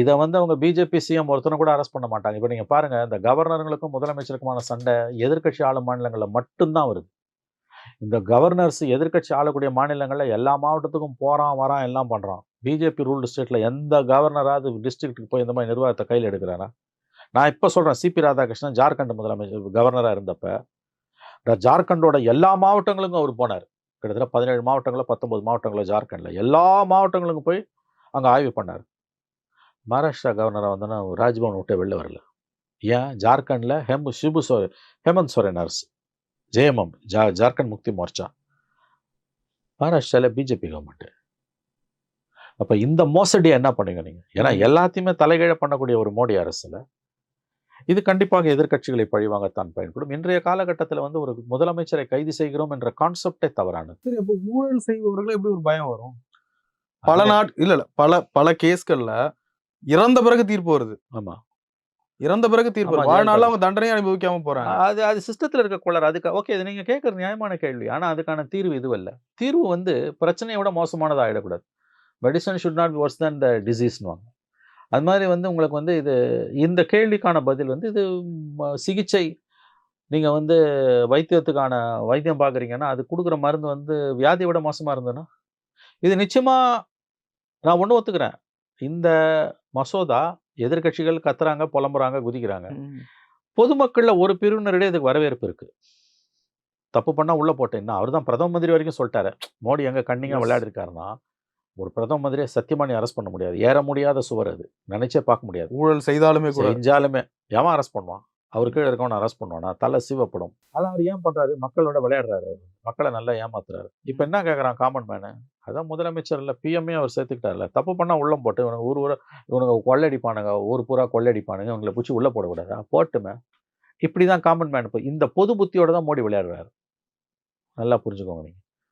இதை வந்து அவங்க பிஜேபி சிஎம் ஒருத்தரும் கூட அரெஸ்ட் பண்ண மாட்டாங்க. இப்போ நீங்கள் பாருங்கள் இந்த கவர்னருங்களுக்கும் முதலமைச்சருக்குமான சண்டை எதிர்க்கட்சி ஆளும் மாநிலங்களில் மட்டும்தான் வருது. இந்த கவர்னர்ஸ் எதிர்க்கட்சி ஆளக்கூடிய மாநிலங்களில் எல்லா மாவட்டத்துக்கும் போகிறான் வரான் எல்லாம் பண்ணுறான் பிஜேபி ரூல்டு ஸ்டேட்டில் எந்த கவர்னராவது டிஸ்ட்ரிக்ட்டுக்கு போய் இந்த மாதிரி நிர்வாகத்தை கையில் எடுக்கிறாரா? நான் இப்போ சொல்கிறேன் சிபி ராதாகிருஷ்ணன் ஜார்க்கண்ட் முதலமைச்சர் கவர்னராக இருந்தப்ப இந்த ஜார்க்கண்டோட எல்லா மாவட்டங்களுக்கும் அவர் போனார். கிட்டத்தட்ட பதினேழு மாவட்டங்களில் பத்தொம்பது மாவட்டங்களில் ஜார்க்கண்டில். எல்லா மாவட்டங்களுக்கும் போய் அங்கே ஆய்வு பண்ணார். மகாராஷ்டிரா கவர்னராக வந்தோன்னா ராஜ்பவன் விட்டு வெளில வரல. ஏன்? ஜார்க்கண்டில் ஹெம் சிபு சோ ஹேமந்த் சோரன் அரசு. ஜேஎம்எம் ஜா ஜார்க்கண்ட் முக்தி மோர்ச்சா. மகாராஷ்டிராவில் பிஜேபி கவர்மெண்ட் அப்போ இந்த மோசடியை என்ன பண்ணுவீங்க நீங்கள் ஏன்னா எல்லாத்தையுமே தலைகீழ பண்ணக்கூடிய ஒரு மோடி அரசில் இது கண்டிப்பாக எதிர்க்கட்சிகளை பழிவாங்கத்தான் பயன்படும். இன்றைய காலகட்டத்தில் வந்து ஒரு முதலமைச்சரை கைது செய்கிறோம் என்ற கான்செப்டே தவறானது. சரி அப்போ ஊழல் செய்பவர்கள் எப்படி ஒரு பயம் வரும்? பல நாட் இல்ல இல்ல பல பல கேஸ்கள்ல இறந்த பிறகு தீர்ப்பு வருது. ஆமா. இறந்த பிறகு தீர்ப்பு ஜெயலலிதா. அவங்க தண்டனையை அனுபவிக்காம போறாங்க. அது அது சிஸ்டத்தில் இருக்க குளர் அதுக்கு ஓகே இது நீங்கள் கேட்குற நியாயமான கேள்வி. ஆனால் அதுக்கான தீர்வு இதுவல்ல தீர்வு வந்து பிரச்சனையை விட மோசமானதாக ஆகிடக்கூடாது medicine should not worse than the டிசீஸ்னுவாங்க அது மாதிரி வந்து உங்களுக்கு வந்து இது இந்த கேள்விக்கான பதில் வந்து இது சிகிச்சை. நீங்கள் வந்து வைத்தியத்துக்கான வைத்தியம் பார்க்குறீங்கன்னா அது கொடுக்குற மருந்து வந்து வியாதியை விட மோசமாக இருந்ததுன்னா இது நிச்சயமாக நான் ஒன்று ஒத்துக்கிறேன். இந்த மசோதா எதிர்க்கட்சிகள் கத்துறாங்க புலம்புறாங்க குதிக்கிறாங்க. பொதுமக்கள்ல ஒரு பிரிவினரிடையே இதுக்கு வரவேற்பு இருக்கு. தப்பு பண்ணா உள்ள போட்டேன்னா அவர் தான் பிரதம மந்திரி வரைக்கும் சொல்லிட்டாரு. மோடி எங்க கண்ணிங்க Yes. விளையாடி இருக்காருன்னா ஒரு பிரதம மந்திரியை சத்தியமா நீ அரெஸ்ட் பண்ண முடியாது. ஏற முடியாத சுவர் அது. நினைச்சே பார்க்க முடியாது. ஊழல் செய்தாலுமே கூட. செஞ்சாலுமே. எவன் அரெஸ்ட் பண்ணுவான்? அவர் கீழே இருக்கவன அரெஸ்ட் பண்ணுவானா. தலை சிவப்படும். அதான் அவர் ஏன் பண்ணுறாரு மக்களோட விளையாடுறாரு அவர். மக்களை நல்லா ஏமாத்துறாரு. இப்போ என்ன கேட்குறான் காமன் மேனு அதான் முதலமைச்சர் இல்லை பிஎம்ஏ அவர் சேர்த்துக்கிட்டார்ல. தப்பு பண்ணால் உள்ளம் போட்டு இவனுக்கு ஊர் ஊரா இவனுங்க கொள்ளடிப்பானுங்க. ஊர் பூரா கொள்ளடிப்பானுங்க. இவங்களை பிடிச்சி உள்ளே போடக்கூடாதா போட்டுமே. இப்படி தான் காமன் மேன் இப்போ இந்த பொது புத்தியோட தான் மோடி விளையாடுறாரு. நல்லா புரிஞ்சுக்கோங்க நீங்கள்